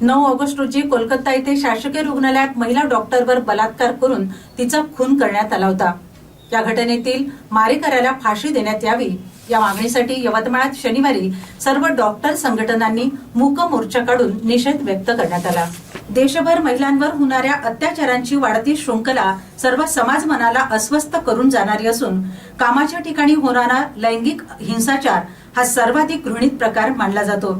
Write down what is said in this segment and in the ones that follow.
नऊ ऑगस्ट रोजी कोलकाता येथे शासकीय रुग्णालयात महिला डॉक्टरवर बलात्कार करून तिचा खून करण्यात आला होता. या घटनेतील मारेकऱ्याला फाशी देण्यात यावी या मागणीसाठी यवतमाळात शनिवारी सर्व डॉक्टर संघटनांनी मूक मोर्चा काढून निषेध व्यक्त करण्यात आला. देशभर महिलांवर होणाऱ्या अत्याचारांची वाढती शृंखला सर्व समाज मनाला अस्वस्थ करून जाणारी असून कामाच्या ठिकाणी होणारा लैंगिक हिंसाचार हा सर्वाधिक घृणित प्रकार मानला जातो.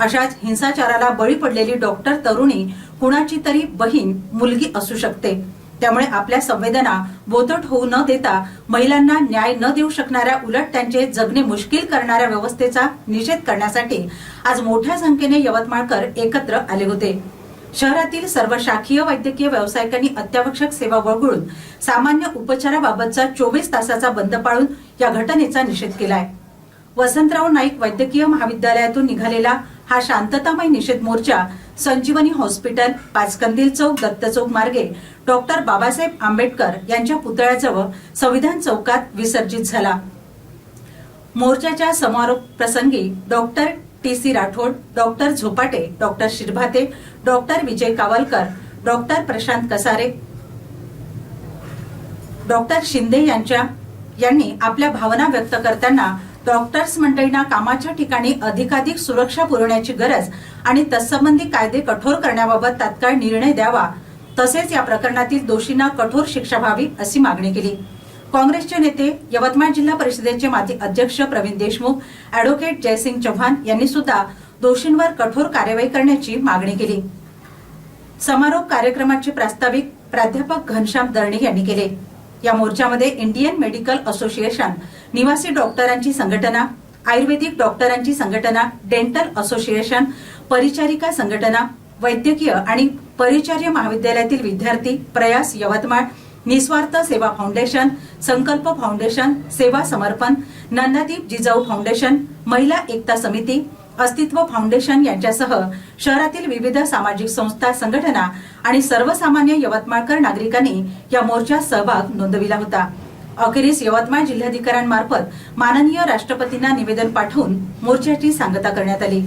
अशाच हिंसाचाराला बळी पडलेली डॉक्टर तरुणी कुणाची तरी बहीण मुलगी असू शकते. त्यामुळे आपल्या संवेदना बोधट होऊ न देता महिलांना न्याय न देऊ शकणाऱ्या उलट त्यांचे जगणे मुश्किल करणाऱ्या व्यवस्थेचा निषेध करण्यासाठी आज मोठ्या संख्येने यवतमाळकर एकत्र आले होते. शहरातील सर्व शाखीय वैद्यकीय व्यावसायिकांनी अत्यावश्यक सेवा वगळून सामान्य उपचाराबाबतचा चोवीस तासाचा बंद पाळून या घटनेचा निषेध केलाय. वसंतराव नाईक वैद्यकीय महाविद्यालयातून निघालेला हा शांततामय निषेध मोर्चा संजीवनी हॉस्पिटल पाचकंदील चौक दत्त चौक मार्गे डॉक्टर बाबासाहेब आंबेडकर यांच्या पुतळ्याजवळ संविधान चौकात विसर्जित झाला. मोर्चाच्या समारोप प्रसंगी doctor T C Rathod doctor Zopate doctor Shirbhate doctor Vijay Kawalkar doctor Prashant Kasare doctor Shinde यांच्या यांनी आपल्या भावना व्यक्त करताना डॉक्टर्स मंडळींना कामाच्या ठिकाणी अधिकाधिक सुरक्षा पुरवण्याची गरज आणि तत्संबंधी कायदे कठोर करण्याबाबत तात्काळ निर्णय द्यावा. तसेच या प्रकरणातील दोषींना कठोर शिक्षा व्हावी अशी मागणी केली. काँग्रेसचे नेते यवतमाळ जिल्हा परिषदेचे माजी अध्यक्ष प्रवीण देशमुख अॅडव्होकेट जयसिंग चव्हाण यांनी सुद्धा दोषींवर कठोर कार्यवाही करण्याची मागणी केली. समारोप कार्यक्रमाचे प्रास्ताविक प्राध्यापक घनश्याम दर्णी यांनी केले. या मोर्चामध्ये इंडियन मेडिकल असोसिएशन निवासी डॉक्टरांची संघटना आयुर्वेदिक डॉक्टरांची संघटना डेंटल असोसिएशन परिचारिका संघटना वैद्यकीय आणि परिचार्य महाविद्यालयातील विद्यार्थी प्रयास यवतमाळ निस्वार्थ सेवा फाउंडेशन संकल्प फाउंडेशन सेवा समर्पण नंदादीप जिजाऊ फाउंडेशन महिला एकता समिती अस्तित्व फाउंडेशन यांच्यासह शहरातील विविध सामाजिक संस्था संघटना आणि सर्वसामान्य यवतमाळकर नागरिकांनी या मोर्चात सहभाग नोंदविला होता. अखेरीस यवतमाळ जिल्हाधिकाऱ्यांमार्फत माननीय राष्ट्रपतींना निवेदन पाठवून मोर्चाची सांगता करण्यात आली.